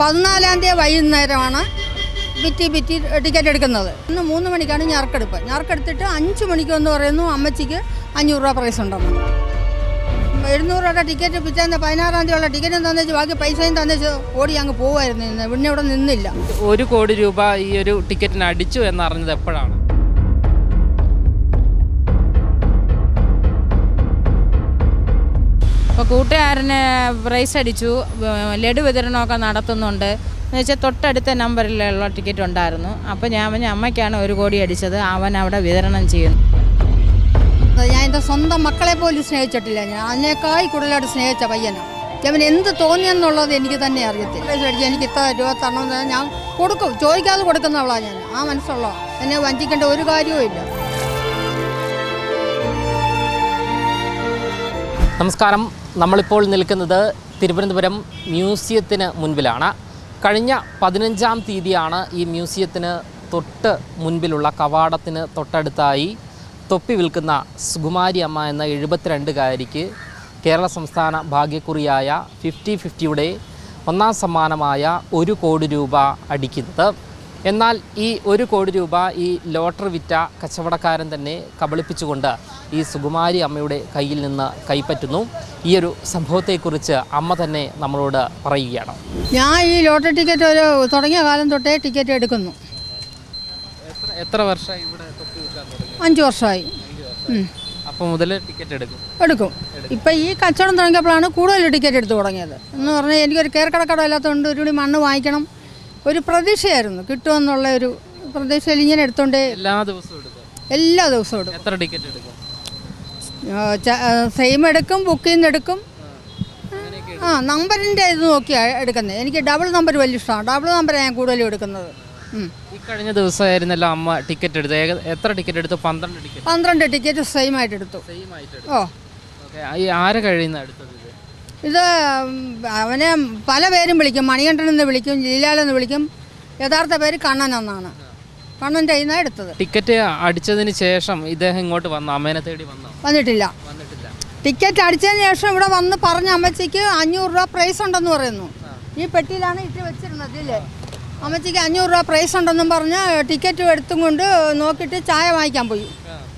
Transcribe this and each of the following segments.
പതിനാലാം തീയതി വൈകുന്നേരമാണ് വിറ്റി വിറ്റി ടിക്കറ്റ് എടുക്കുന്നത്. ഇന്ന് മൂന്ന് മണിക്കാണ് ഞാർക്കെടുപ്പ് ഞാർക്കെടുത്തിട്ട് അഞ്ച് മണിക്കെന്ന് പറയുന്നു അമ്മച്ചിക്ക് അഞ്ഞൂറ് രൂപ പ്രൈസ് ഉണ്ടെന്ന്. എഴുന്നൂറ് രൂപയുടെ ടിക്കറ്റ് പിറ്റേന്ന് പതിനാറാം തീയതി ഉള്ള ടിക്കറ്റും തന്നേച്ച് ബാക്കി പൈസയും തന്നേച്ച് ഓടി അങ്ങ് പോകുമായിരുന്നു ഇന്ന്. പിന്നെ ഇവിടെ നിന്നില്ല. ഒരു കോടി രൂപ ഈ ഒരു ടിക്കറ്റിന് അടിച്ചു എന്നറിഞ്ഞത് എപ്പോഴാണ്? അപ്പോൾ കൂട്ടുകാരന് പ്രൈസ് അടിച്ചു. ലഡു വിതരണമൊക്കെ നടത്തുന്നുണ്ട്. എന്ന് വെച്ചാൽ തൊട്ടടുത്ത നമ്പറിലുള്ള ടിക്കറ്റ് ഉണ്ടായിരുന്നു. അപ്പോൾ ഞാൻ പറഞ്ഞ അമ്മയ്ക്കാണ് ഒരു കോടി അടിച്ചത്. അവൻ അവിടെ വിതരണം ചെയ്യുന്നു. ഞാൻ എന്റെ സ്വന്തം മക്കളെ പോലും സ്നേഹിച്ചിട്ടില്ല ഞാൻ. അതിനേക്കായി കൂടുതലായിട്ട് സ്നേഹിച്ച പയ്യനാണ് അവൻ എന്ത് തോന്നിയെന്നുള്ളത് എനിക്ക് തന്നെ അറിയത്തില്ല. അടിച്ച് എനിക്ക് ഇത്ര രൂപ തരണമെന്ന് ഞാൻ കൊടുക്കും. ചോദിക്കാതെ കൊടുക്കുന്നവളാണ് ഞാൻ. ആ മനസ്സുള്ള എന്നെ വഞ്ചിക്കേണ്ട ഒരു കാര്യവും ഇല്ല. നമസ്കാരം. നമ്മളിപ്പോൾ നിൽക്കുന്നത് തിരുവനന്തപുരം മ്യൂസിയത്തിന് മുൻപിലാണ്. കഴിഞ്ഞ പതിനഞ്ചാം തീയതിയാണ് ഈ മ്യൂസിയത്തിന് തൊട്ട് മുൻപിലുള്ള കവാടത്തിന് തൊട്ടടുത്തായി തൊപ്പി വിൽക്കുന്ന സുകുമാരി അമ്മ എന്ന എഴുപത്തിരണ്ടുകാരിക്ക് കേരള സംസ്ഥാന ഭാഗ്യക്കുറിയായ ഫിഫ്റ്റി ഫിഫ്റ്റിയുടെ ഒന്നാം സമ്മാനമായ ഒരു കോടി രൂപ അടിക്കുന്നത്. എന്നാൽ ഈ ഒരു കോടി രൂപ ഈ ലോട്ടറി വിറ്റ കച്ചവടക്കാരൻ തന്നെ കബളിപ്പിച്ചുകൊണ്ട് ഈ സുകുമാരി അമ്മയുടെ കയ്യിൽ നിന്ന് കൈപ്പറ്റുന്നു. ഈ ഒരു സംഭവത്തെക്കുറിച്ച് അമ്മ തന്നെ നമ്മളോട് പറയുകയാണ്. ഞാൻ ഈ ലോട്ടറി ടിക്കറ്റ് ഒരു തുടങ്ങിയ കാലം തൊട്ടേ ടിക്കറ്റ് എടുക്കുന്നു. എത്ര വർഷമായി ഇവിടെ അഞ്ച് വർഷമായി. അപ്പോൾ മുതൽ ടിക്കറ്റ് എടുക്കും? എടുക്കും. ഇപ്പം ഈ കച്ചവടം തുടങ്ങിയപ്പോഴാണ് കൂടുതൽ ടിക്കറ്റ് എടുത്ത് തുടങ്ങിയത്. എന്ന് പറഞ്ഞാൽ എനിക്കൊരു കയറക്കടക്കട ഇല്ലാത്തതുകൊണ്ട് ഒരു കൂടി മണ്ണ് വാങ്ങിക്കണം. ഒരു പ്രതീക്ഷയായിരുന്നു. കിട്ടുമെന്നുള്ള ഒരു പ്രതീക്ഷയിൽ ഇങ്ങനെ എടുത്തോണ്ടേ എല്ലാ ദിവസവും എടുക്കും. എല്ലാ ദിവസവും എടുക്കും. എത്ര ടിക്കറ്റ് എടുക്കും? സെയിം എടുക്കും ബുക്കിൽ നിന്ന് എടുക്കും ആ നമ്പറിന്റെ ഇത് നോക്കിയാണ് എടുക്കുന്നത്. എനിക്ക് ഡബിൾ നമ്പർ വലിയ ഇഷ്ടമാണ്. ഡബിൾ നമ്പറാണ് ഞാൻ കൂടുതലും എടുക്കുന്നത്. ഈ കഴിഞ്ഞ ദിവസമായിരുന്നല്ലോ അമ്മ ടിക്കറ്റ് എടുത്തു എത്ര ടിക്കറ്റ് എടുത്തു? പന്ത്രണ്ട് ടിക്കറ്റ്. പന്ത്രണ്ട് ടിക്കറ്റ് സെയിം ആയിട്ട് എടുത്തു. സെയിം ആയിട്ട് ഓ ആരെ കഴിയുന്ന എടുത്തത്? ഇത് അവനെ പല പേരും വിളിക്കും. മണികണ്ഠൻ എന്ന് വിളിക്കും ലീലാലെന്ന് വിളിക്കും. യഥാർത്ഥ പേര് കണ്ണൻ എന്നാണ്. കണ്ണന്റെ കയ്യിൽ നിന്നാണ് എടുത്തത്. ടിക്കറ്റ് അടിച്ചതിന് ശേഷം ഇദ്ദേഹം ഇങ്ങോട്ട് വന്നു? അമ്മേനെ തേടി വന്നു? വന്നിട്ടില്ല. വന്നിട്ടില്ല. ടിക്കറ്റ് അടിച്ചതിന് ശേഷം ഇവിടെ വന്ന് പറഞ്ഞ അമ്മച്ചിക്ക് അഞ്ഞൂറ് രൂപ പ്രൈസ് ഉണ്ടെന്ന് പറയുന്നു. ഈ പെട്ടിയിലാണ് ഇട്ട് വെച്ചിരുന്നത് ഇല്ലേ? അമ്മച്ചിക്ക് അഞ്ഞൂറ് രൂപ പ്രൈസ് ഉണ്ടെന്നും പറഞ്ഞ് ടിക്കറ്റ് എടുത്തും കൊണ്ട് നോക്കിയിട്ട് ചായ വാങ്ങിക്കാൻ പോയി.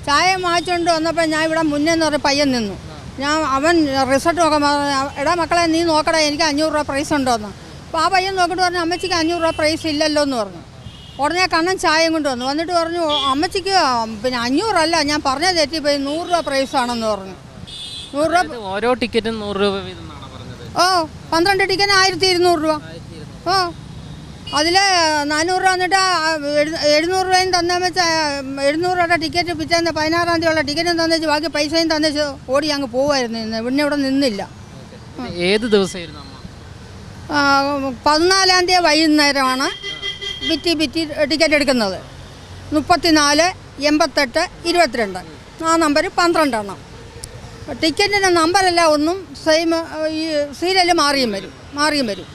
ചായ വാങ്ങിച്ചുകൊണ്ട് വന്നപ്പോൾ ഞാൻ ഇവിടെ മുന്നേ എന്ന് പറഞ്ഞ പയ്യൻ നിന്നു. ഞാൻ അവൻ റിസൾട്ട് നോക്കാൻ എടാ മക്കളെ നീ നോക്കടാ എനിക്ക് അഞ്ഞൂറ് രൂപ പ്രൈസ് ഉണ്ടോന്ന്. അപ്പോൾ ആ പയ്യൻ നോക്കിയിട്ട് പറഞ്ഞു അമ്മച്ചിക്ക് അഞ്ഞൂറ് രൂപ പ്രൈസ് ഇല്ലല്ലോ എന്ന് പറഞ്ഞു. ഉടനെ കണ്ണൻ ചായയും കൊണ്ട് വന്നു. വന്നിട്ട് പറഞ്ഞു അമ്മച്ചിക്ക് പിന്നെ അഞ്ഞൂറല്ല ഞാൻ പറഞ്ഞ തെറ്റിപ്പോയി നൂറ് രൂപ പ്രൈസ് ആണെന്ന് പറഞ്ഞു. നൂറ് രൂപ ഓരോ ടിക്കറ്റും നൂറ് രൂപ ഓ പന്ത്രണ്ട് ടിക്കറ്റ് ആയിരത്തി ഇരുന്നൂറ് രൂപ. ഓ അതിൽ നാനൂറ് രൂപ എന്നിട്ട് എഴുന്നൂറ് രൂപയും തന്നാൽ വെച്ച് എഴുന്നൂറ് രൂപയുടെ ടിക്കറ്റ് പിറ്റേന്ന് പതിനാറാം തീയതി ഉള്ള ടിക്കറ്റും തന്നേച്ച് ബാക്കി പൈസയും തന്നേച്ച് ഓടി അങ്ങ് പോവായിരുന്നു ഇന്ന്. പിന്നെ ഇവിടെ നിന്നില്ല. ഏത് ദിവസമായിരുന്നു പതിനാലാം തീയതി വൈകുന്നേരമാണ് ബിറ്റി ബിറ്റി ടിക്കറ്റ് എടുക്കുന്നത്. മുപ്പത്തിനാല് എൺപത്തെട്ട് ഇരുപത്തിരണ്ട്. ആ നമ്പർ പന്ത്രണ്ടെണ്ണം ടിക്കറ്റിന്റെ നമ്പറല്ല ഒന്നും സെയിം ഈ സീരിയൽ മാറിയും വരും. മാറിയും വരും.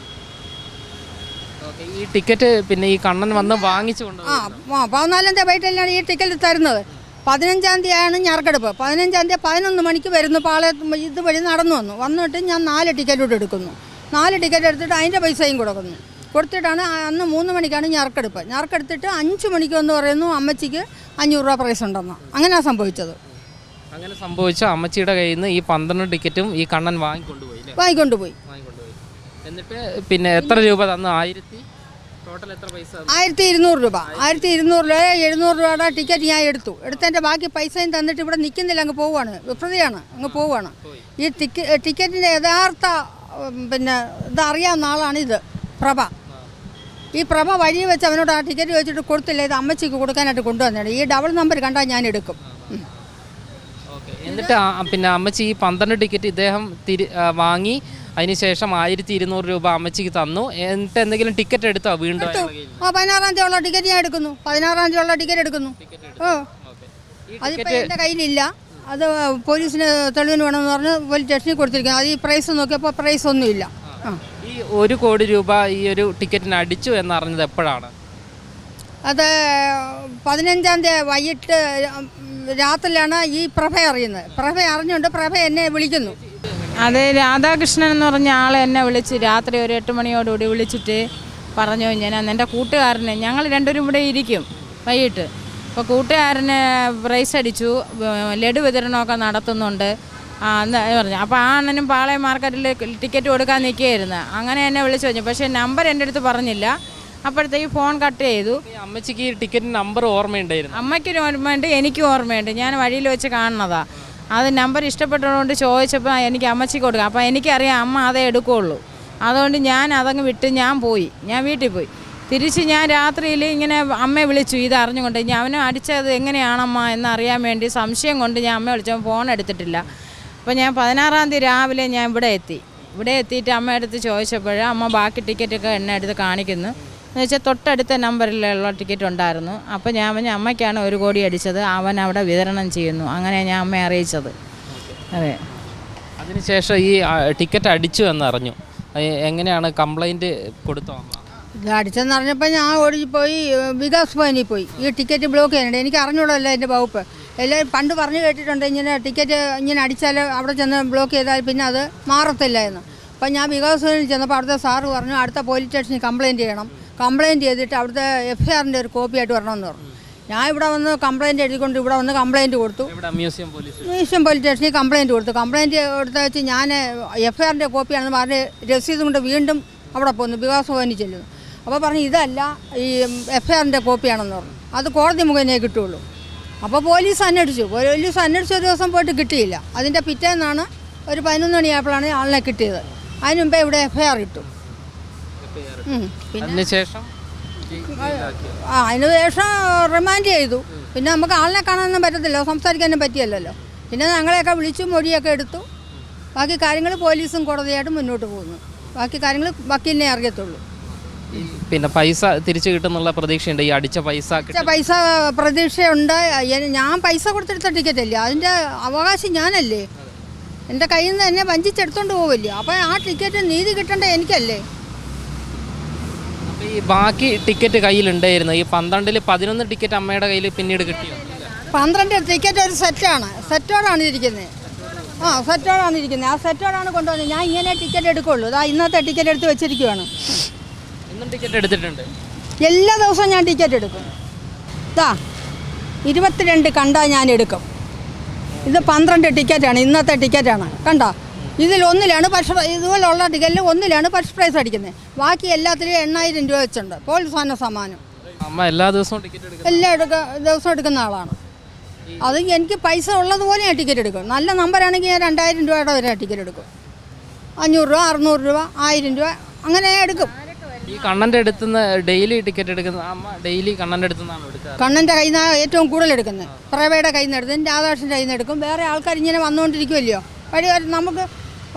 ഈ ടിക്കറ്റ് പിന്നെ ഈ കണ്ണൻ വന്ന് വാങ്ങിച്ചു കൊണ്ട് ആ ആ, പതിനാലാം തീയതി വൈകിട്ടല്ലാണ് ഈ ടിക്കറ്റ് തരുന്നത്. പതിനഞ്ചാം തീയതിയാണ് ഞറക്കെടുപ്പ്. പതിനഞ്ചാം തീയതി പതിനൊന്ന് മണിക്ക് വരുന്നു പാളയത്ത് ഇതുവഴി നടന്നു വന്നു. വന്നിട്ട് ഞാൻ നാല് ടിക്കറ്റ് കൂടെ എടുക്കുന്നു. നാല് ടിക്കറ്റ് എടുത്തിട്ട് അതിന്റെ പൈസയും കൊടുക്കുന്നു. കൊടുത്തിട്ടാണ് അന്ന് മൂന്ന് മണിക്കാണ് ഞറക്കെടുപ്പ്. ഞറക്കെടുത്തിട്ട് അഞ്ച് മണിക്ക് എന്ന് പറയുന്നു അമ്മച്ചിക്ക് അഞ്ഞൂറ് രൂപ പ്രൈസ് ഉണ്ടെന്ന്. അങ്ങനെയാണ് സംഭവിച്ചത്. അങ്ങനെ സംഭവിച്ച. അമ്മച്ചിയുടെ കയ്യിൽ നിന്ന് ഈ പന്ത്രണ്ട് ടിക്കറ്റും ഈ കണ്ണൻ വാങ്ങിക്കൊണ്ടുപോയി. വാങ്ങിക്കൊണ്ടുപോയി. എന്നിട്ട് പിന്നെ എത്ര രൂപ തന്നു? ആയിരത്തി ടോട്ടൽ എത്ര പൈസ തന്നു? ആയിരത്തി ഇരുന്നൂറ് രൂപ ആയിരത്തി ഇരുന്നൂറ് രൂപ. എഴുന്നൂറ് രൂപയുടെ ടിക്കറ്റ് ഞാൻ എടുത്തു. എടുത്തതിന്റെ ബാക്കി പൈസയും തന്നിട്ട് ഇവിടെ നിൽക്കുന്നില്ല അങ്ങ് പോവുകയാണ് വിപ്രതിയാണ് അങ്ങ് പോവുകയാണ് ഈ ടിക്ക ടിക്കറ്റിന്റെ യഥാർത്ഥ പിന്നെ ഇത് അറിയാവുന്ന ആളാണ് ഇത് പ്രഭ. ഈ പ്രഭ വഴി വെച്ച് അവനോട് ആ ടിക്കറ്റ് വെച്ചിട്ട് കൊടുത്തില്ല ഇത് അമ്മച്ചിക്ക് കൊടുക്കാനായിട്ട് കൊണ്ടുവന്നാണ് ഈ ഡബിൾ നമ്പർ കണ്ടാൽ ഞാൻ എടുക്കും. എന്നിട്ട് പിന്നെ അമ്മച്ചി ഈ പന്ത്രണ്ട് ടിക്കറ്റ് ഇദ്ദേഹം തിരി വാങ്ങി അതിനുശേഷം ആയിരത്തി ഇരുന്നൂറ് രൂപ അമ്മച്ചിക്ക് തന്നു. എന്നിട്ട് എന്തെങ്കിലും ടിക്കറ്റ് എടുത്തോ വീണ്ടും? ആ പതിനാറാം തീയതി ഉള്ള ടിക്കറ്റ് ഞാൻ എടുക്കുന്നു. പതിനാറാം തീയതി ഉള്ള ടിക്കറ്റ് എടുക്കുന്നു ഓ. അതിപ്പോൾ എന്റെ കയ്യിലില്ല. അത് പോലീസിന് തെളിവിന് വേണമെന്ന് പറഞ്ഞ് പോലീസ് സ്റ്റേഷനിൽ കൊടുത്തിരിക്കുന്നു. അത് ഈ പ്രൈസ് നോക്കിയപ്പോൾ പ്രൈസ് ഒന്നുമില്ല. ഇല്ല ഈ ഒരു കോടി രൂപ ഈ ഒരു ടിക്കറ്റിന് അടിച്ചു എന്നറിഞ്ഞത് എപ്പോഴാണ്? അത് പതിനഞ്ചാം തീയതി വൈകിട്ട് രാത്രിയിലാണ് ഈ പ്രഭ അറിയുന്നത്. പ്രഭ അറിഞ്ഞുകൊണ്ട് പ്രഭ എന്നെ വിളിക്കുന്നു. അത് രാധാകൃഷ്ണൻ എന്ന് പറഞ്ഞ ആൾ എന്നെ വിളിച്ച് രാത്രി ഒരു എട്ട് മണിയോടുകൂടി വിളിച്ചിട്ട് പറഞ്ഞു ഞാൻ അന്ന് എന്റെ കൂട്ടുകാരന് ഞങ്ങൾ രണ്ടുപേരും ഇവിടെ ഇരിക്കും വൈകിട്ട്. അപ്പോൾ കൂട്ടുകാരന് പ്രൈസ് അടിച്ചു ലഡു വിതരണമൊക്കെ നടത്തുന്നുണ്ട്. എന്ന് പറഞ്ഞു. അപ്പോൾ ആ അണ്ണനും പാളയം മാർക്കറ്റിൽ ടിക്കറ്റ് കൊടുക്കാൻ നിൽക്കുകയായിരുന്നു. അങ്ങനെ എന്നെ വിളിച്ചു പറഞ്ഞു. പക്ഷേ നമ്പർ എന്റെ അടുത്ത് പറഞ്ഞില്ല. അപ്പോഴത്തേക്ക് ഫോൺ കട്ട് ചെയ്തു. അമ്മച്ചിക്ക് ഈ ടിക്കറ്റ് നമ്പർ ഓർമ്മയുണ്ടായിരുന്നു. അമ്മയ്ക്കൊരു ഓർമ്മയുണ്ട് എനിക്കും ഓർമ്മയുണ്ട്. ഞാൻ വഴിയിൽ വെച്ച് കാണുന്നതാ. അത് നമ്പർ ഇഷ്ടപ്പെട്ടതുകൊണ്ട് ചോദിച്ചപ്പോൾ എനിക്ക് അമ്മച്ചിക്ക് കൊടുക്കാം. അപ്പോൾ എനിക്കറിയാം അമ്മ അതേ എടുക്കുകയുള്ളൂ അതുകൊണ്ട് ഞാൻ അതങ്ങ് വിട്ട് ഞാൻ പോയി. ഞാൻ വീട്ടിൽ പോയി. തിരിച്ച് ഞാൻ രാത്രിയിൽ ഇങ്ങനെ അമ്മയെ വിളിച്ചു. ഇത് അറിഞ്ഞുകൊണ്ട് ഞാൻ അവനെ അടിച്ചത് എങ്ങനെയാണമ്മ എന്നറിയാൻ വേണ്ടി സംശയം കൊണ്ട് ഞാൻ അമ്മയെ വിളിച്ചപ്പോൾ ഫോൺ എടുത്തിട്ടില്ല. അപ്പോൾ ഞാൻ പതിനാറാം തീയതി രാവിലെ ഞാൻ ഇവിടെ എത്തി. ഇവിടെ എത്തിയിട്ട് അമ്മ അടുത്ത് ചോദിച്ചപ്പോൾ അമ്മ ബാക്കി ടിക്കറ്റൊക്കെ എന്നെ എടുത്ത് കാണിക്കുന്നു. എന്ന് വെച്ചാൽ തൊട്ടടുത്ത നമ്പറിലുള്ള ടിക്കറ്റ് ഉണ്ടായിരുന്നു. അപ്പോൾ ഞാൻ പറഞ്ഞ അമ്മയ്ക്കാണ് ഒരു കോടി അടിച്ചത്. അവൻ അവിടെ വിതരണം ചെയ്യുന്നു. അങ്ങനെ ഞാൻ അമ്മയെ അറിയിച്ചത്. അതെ. അതിനുശേഷം ഈ ടിക്കറ്റ് അടിച്ചു എന്നറിഞ്ഞു. എങ്ങനെയാണ് കംപ്ലൈന്റ് കൊടുത്തോ ഇത് അടിച്ചെന്ന് അറിഞ്ഞപ്പോൾ ഞാൻ ഓടിപ്പോയി വികാസ് ഭവനിൽ പോയി. ഈ ടിക്കറ്റ് ബ്ലോക്ക് ചെയ്യാനുണ്ട് എനിക്ക് അറിഞ്ഞൂടല്ലോ എന്റെ വകുപ്പ്. എല്ലാവരും പണ്ട് പറഞ്ഞു കേട്ടിട്ടുണ്ട് ഇങ്ങനെ ടിക്കറ്റ് ഇങ്ങനെ അടിച്ചാൽ അവിടെ ചെന്ന് ബ്ലോക്ക് ചെയ്താൽ പിന്നെ അത് മാറത്തില്ല എന്ന്. അപ്പം ഞാൻ വികാസ് ഭവനിൽ ചെന്നപ്പോൾ അവിടുത്തെ സാറ് പറഞ്ഞു അടുത്ത പോലീസ് സ്റ്റേഷനിൽ കംപ്ലയിന്റ് ചെയ്യണം. കംപ്ലയിന്റ് ചെയ്തിട്ട് അവിടുത്തെ എഫ് ആറിന്റെ ഒരു കോപ്പി ആയിട്ട് വരണമെന്ന് പറഞ്ഞു. ഞാൻ ഇവിടെ വന്ന് കംപ്ലയിന്റ് എഴുതിക്കൊണ്ട് ഇവിടെ വന്ന് കംപ്ലയിന്റ് കൊടുത്തു. മ്യൂസിയം പോലീസ് മ്യൂസിയം പോലീസ് സ്റ്റേഷനിൽ കംപ്ലയിന്റ് കൊടുത്തു. കംപ്ലയിന്റ് കൊടുത്ത വെച്ച് ഞാൻ എഫ് ആറിന്റെ കോപ്പിയാണെന്ന് പറഞ്ഞ് രസീത് കൊണ്ട് വീണ്ടും അവിടെ പോന്നു വികാസ് ഭവനിൽ ചെല്ലുന്നു. അപ്പോൾ പറഞ്ഞു ഇതല്ല ഈ എഫ് ഐ ആറിന്റെ കോപ്പിയാണെന്ന് പറഞ്ഞു. അത് കോടതി മുഖേനയെ കിട്ടുള്ളൂ അപ്പോൾ പോലീസ് അന്വേഷിച്ചു. പോലീസ് അന്വേഷിച്ച ഒരു ദിവസം പോയിട്ട് കിട്ടിയില്ല. അതിന്റെ പിറ്റേന്നാണ് ഒരു പതിനൊന്ന് മണിയായപ്പോഴാണ് ആളിനെ കിട്ടിയത്. അതിന് മുമ്പേ ഇവിടെ എഫ് ഐ ആർ ഇട്ടു. അതിനുശേഷം ആ അതിന് ശേഷം റിമാൻഡ് ചെയ്തു. പിന്നെ നമുക്ക് ആളിനെ കാണാനൊന്നും പറ്റത്തില്ല സംസാരിക്കാനും പറ്റിയല്ലോ പിന്നെ ഞങ്ങളെയൊക്കെ വിളിച്ചു മൊഴിയൊക്കെ എടുത്തു. ബാക്കി കാര്യങ്ങൾ പോലീസും കോടതിയായിട്ട് മുന്നോട്ട് പോകുന്നു. ബാക്കി കാര്യങ്ങൾ വക്കീലിനെ അറിയത്തുള്ളൂ. ഈ പിന്നെ പൈസ തിരിച്ചു കിട്ടുന്നുള്ള പ്രതീക്ഷയുണ്ട്. ഈ അടിച്ച പൈസ പൈസ പ്രതീക്ഷയുണ്ട്. ഞാൻ പൈസ കൊടുത്തെടുത്ത ടിക്കറ്റ് അല്ലേ അതിന്റെ അവകാശം ഞാനല്ലേ? എന്റെ കയ്യിൽ നിന്ന് എന്നെ വഞ്ചിച്ചെടുത്തോണ്ട് പോവില്ലേ? അപ്പോൾ ആ ടിക്കറ്റ് നീതി കിട്ടേണ്ട എനിക്കല്ലേ? ഈ ബാക്കി ടിക്കറ്റ് കയ്യിലുണ്ടായിരുന്നു. ഈ പന്ത്രണ്ടിൽ പതിനൊന്ന് ടിക്കറ്റ് അമ്മയുടെ കയ്യിൽ പിന്നീട് കിട്ടിയോ? പന്ത്രണ്ട് ടിക്കറ്റ് ഒരു സെറ്റാണ് സെറ്റോടാണ് ഇരിക്കുന്നത് ആ സെറ്റോടാണ് ഇരിക്കുന്നത് ആ സെറ്റോടാണ് കൊണ്ടുവന്നത്. ഞാൻ ഇങ്ങനെ ടിക്കറ്റ് എടുക്കുള്ളൂ. ഇതാ ഇന്നത്തെ ടിക്കറ്റ് എടുത്ത് വെച്ചിരിക്കുവാണ്. ഇന്നും ടിക്കറ്റ് എടുത്തിട്ടുണ്ട്. എല്ലാ ദിവസവും ഞാൻ ടിക്കറ്റ് എടുക്കും. ഇതാ ഇരുപത്തിരണ്ട് കണ്ടാൽ ഞാൻ എടുക്കും. ഇത് പന്ത്രണ്ട് ടിക്കറ്റാണ് ഇന്നത്തെ ടിക്കറ്റാണ് കണ്ട? ഇതിൽ ഒന്നിലാണ് പക്ഷ ഇതുപോലുള്ള ടിക്കറ്റിൽ ഒന്നിലാണ് ഫസ്റ്റ് പ്രൈസ് അടിക്കുന്നത്. ബാക്കി എല്ലാത്തിലും എണ്ണായിരം രൂപ വെച്ചുണ്ട് പ്രോത്സാഹന സമ്മാനം അമ്മ എല്ലാ ദിവസവും ടിക്കറ്റ് എടുക്കും എല്ലാം എടുക്ക ദിവസം എടുക്കുന്ന ആളാണ്. അത് എനിക്ക് പൈസ ഉള്ളതുപോലെ ഞാൻ ടിക്കറ്റ് എടുക്കും നല്ല നമ്പറാണെങ്കിൽ ഞാൻ രണ്ടായിരം രൂപയുടെ വരെ ടിക്കറ്റ് എടുക്കും. അഞ്ഞൂറ് രൂപ അറുന്നൂറ് രൂപ ആയിരം രൂപ അങ്ങനെ എടുക്കും. ഈ കണ്ണന്റെ അടുത്തുനിന്ന് ഡെയിലി ടിക്കറ്റ് എടുക്കുന്ന അമ്മ ഡെയിലി കണ്ണന്റെ അടുത്തുനിന്നാണ് എടുക്കുക കണ്ണന്റെ കയ്യിൽ നിന്നാണ് ഏറ്റവും കൂടുതൽ എടുക്കുന്നത്. പ്രവയുടെ കയ്യിൽ നിന്ന് എടുക്കും. രാധാകൃഷ്ണന്റെ കയ്യിൽ നിന്ന് എടുക്കും. വേറെ ആൾക്കാർ ഇങ്ങനെ വന്നുകൊണ്ടിരിക്കുമല്ലോ വഴി നമുക്ക്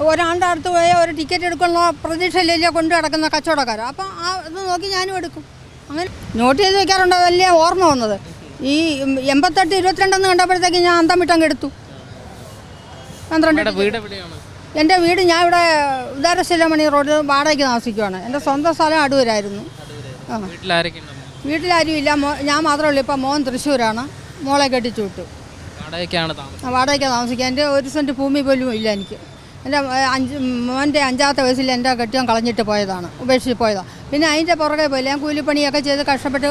ഒരാളുടെ അടുത്ത് പോയാൽ ഒരു ടിക്കറ്റ് എടുക്കാനുള്ള പ്രതീക്ഷയിലല്ലേ കൊണ്ട് കിടക്കുന്ന കച്ചവടക്കാർ അപ്പം ആ ഇത് നോക്കി ഞാനും എടുക്കും. അങ്ങനെ നോട്ട് ചെയ്ത് വെക്കാറുണ്ട്. വലിയ ഓർമ്മ വന്നത്. ഈ എൺപത്തെട്ട് ഇരുപത്തിരണ്ടെന്ന് കണ്ടപ്പോഴത്തേക്ക് ഞാൻ അന്തം വിട്ടങ്ങ് എടുത്തു. പന്ത്രണ്ട് എന്റെ വീട് ഞാൻ ഇവിടെ ഉദാരശീലമണി റോഡ് വാടകയ്ക്ക് താമസിക്കുവാണ്. എന്റെ സ്വന്തം സ്ഥലം അടൂരായിരുന്നു. ആ. വീട്ടിലാരും ഇല്ല മോ ഞാൻ മാത്രമേ ഉള്ളൂ ഇപ്പം മോൻ തൃശ്ശൂരാണ്. മോളെ കെട്ടിച്ചു വിട്ടു. വാടകയ്ക്കാണ് താമസിക്കുക. എന്റെ ഒരു സെന്റ് ഭൂമി പോലും ഇല്ല എനിക്ക്. എന്റെ അഞ്ച് മോന്റെ അഞ്ചാമത്തെ വയസ്സിൽ എന്റെ കെട്ടിയം കളഞ്ഞിട്ട് പോയതാണ് ഉപേക്ഷിച്ച് പോയതാണ്. പിന്നെ അതിന്റെ പുറകെ പോയില്ല ഞാൻ കൂലിപ്പണിയൊക്കെ ചെയ്ത് കഷ്ടപ്പെട്ട്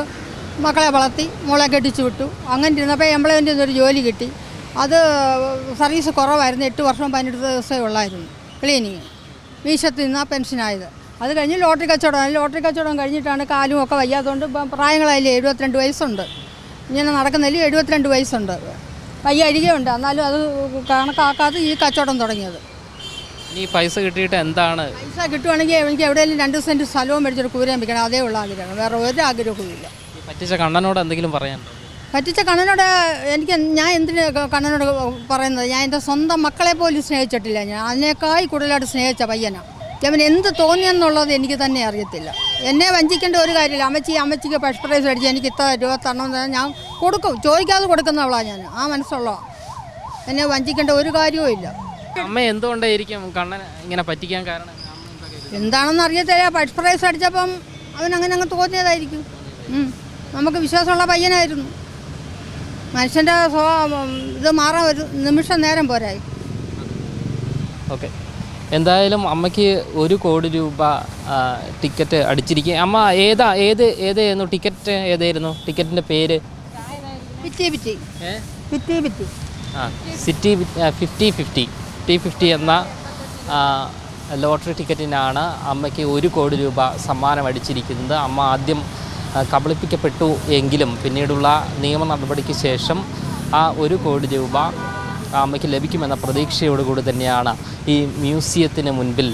മക്കളെ വളർത്തി മോളെ കെട്ടിച്ചു വിട്ടു. അങ്ങനെ ഇരുന്നപ്പോൾ എംപ്ലോയ്മെന്റ് ഒരു ജോലി കിട്ടി. അത് സർവീസ് കുറവായിരുന്നു എട്ട് വർഷം പതിനെട്ട് ദിവസമേ ഉള്ളായിരുന്നു ക്ലീനിങ്. മീശത്ത് നിന്നാണ് പെൻഷനായത്. അത് കഴിഞ്ഞ് ലോട്ടറി കച്ചവടം ലോട്ടറി കച്ചവടം കഴിഞ്ഞിട്ടാണ് കാലും ഒക്കെ വയ്യാത്തതുകൊണ്ട് ഇപ്പം പ്രായങ്ങളായില്ലേ എഴുപത്തിരണ്ട് വയസ്സുണ്ട്. ഇങ്ങനെ നടക്കുന്നതിൽ എഴുപത്തിരണ്ട് വയസ്സുണ്ട്. വയ്യഴികയുണ്ട് എന്നാലും അത് കണക്കാക്കാതെ ഈ കച്ചവടം തുടങ്ങിയത്. ഇനി ഈ പൈസ കിട്ടിയിട്ട് എന്താണ്? പൈസ കിട്ടുവാണെങ്കിൽ എനിക്ക് എവിടെയെങ്കിലും രണ്ട് സെന്റ് സ്ഥലവും മേടിച്ചൊരു കൂരയും വെക്കണം അതേ ഉള്ള ആഗ്രഹം. വേറെ ഒരു ആഗ്രഹവും ഇല്ല. ഈ പറ്റിച്ച കണ്ണനോട് എന്തെങ്കിലും പറയാനുണ്ടോ? പറ്റിച്ച കണ്ണനോട് എനിക്ക് ഞാൻ എന്തിന് കണ്ണനോട് പറയുന്നത്? ഞാൻ എന്റെ സ്വന്തം മക്കളെ പോലും സ്നേഹിച്ചിട്ടില്ല ഞാൻ. അതിനേക്കായി കൂടുതലായിട്ട് സ്നേഹിച്ച പയ്യനാണ് അവൻ എന്ത് തോന്നിയെന്നുള്ളത് എനിക്ക് തന്നെ അറിയത്തില്ല. എന്നെ വഞ്ചിക്കേണ്ട ഒരു കാര്യമില്ല. അമ്മച്ചി അമ്മച്ചിക്ക് ഫസ്റ്റ് പ്രൈസ് അടിച്ച് എനിക്ക് ഇത്ര രൂപ തരണമെന്ന് ഞാൻ കൊടുക്കും. ചോദിക്കാതെ കൊടുക്കുന്നവളാണ് ഞാൻ. ആ മനസ്സുള്ള എന്നെ വഞ്ചിക്കേണ്ട ഒരു കാര്യവും ഇല്ല. അമ്മ എന്തുകൊണ്ടായിരിക്കും കണ്ണൻ ഇങ്ങനെ പറ്റിക്കാൻ കാരണം? എന്താണെന്ന് അറിയത്തില്ല. ഫസ്റ്റ് പ്രൈസ് അടിച്ചപ്പം അവൻ അങ്ങനെ അങ്ങ് തോന്നിയതായിരിക്കും. നമുക്ക് വിശ്വാസമുള്ള പയ്യനായിരുന്നു. മനുഷ്യന്റെ സ്വഭാവം ഇത് മാറാൻ ഒരു നിമിഷം നേരം പോരായി. ഓക്കെ. എന്തായാലും അമ്മയ്ക്ക് ഒരു കോടി രൂപ ടിക്കറ്റ് അടിച്ചിരിക്കുക അമ്മ ഏതാ ഏത് ഏതായിരുന്നു? ടിക്കറ്റ് ഏതായിരുന്നു? ടിക്കറ്റിന്റെ പേര്? പിറ്റി പിറ്റി. പിറ്റി പിറ്റി. ആ city fifty fifty. T fifty എന്ന ലോട്ടറി ടിക്കറ്റിനാണ് അമ്മയ്ക്ക് ഒരു കോടി രൂപ സമ്മാനം അടിച്ചിരിക്കുന്നത് അമ്മ ആദ്യം കബളിപ്പിക്കപ്പെട്ടു എങ്കിലും പിന്നീടുള്ള നിയമ നടപടിക്ക് ശേഷം ആ ഒരു കോടി രൂപ അമ്മയ്ക്ക് ലഭിക്കുമെന്ന പ്രതീക്ഷയോടുകൂടി തന്നെയാണ് ഈ മ്യൂസിയത്തിന് മുൻപിൽ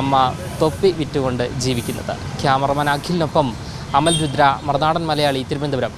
അമ്മ തൊപ്പി വിറ്റുകൊണ്ട് ജീവിക്കുന്നത്. ക്യാമറമാൻ അഖിലിനൊപ്പം അമൽ രുദ്ര മറുനാടൻ മലയാളി തിരുവനന്തപുരം.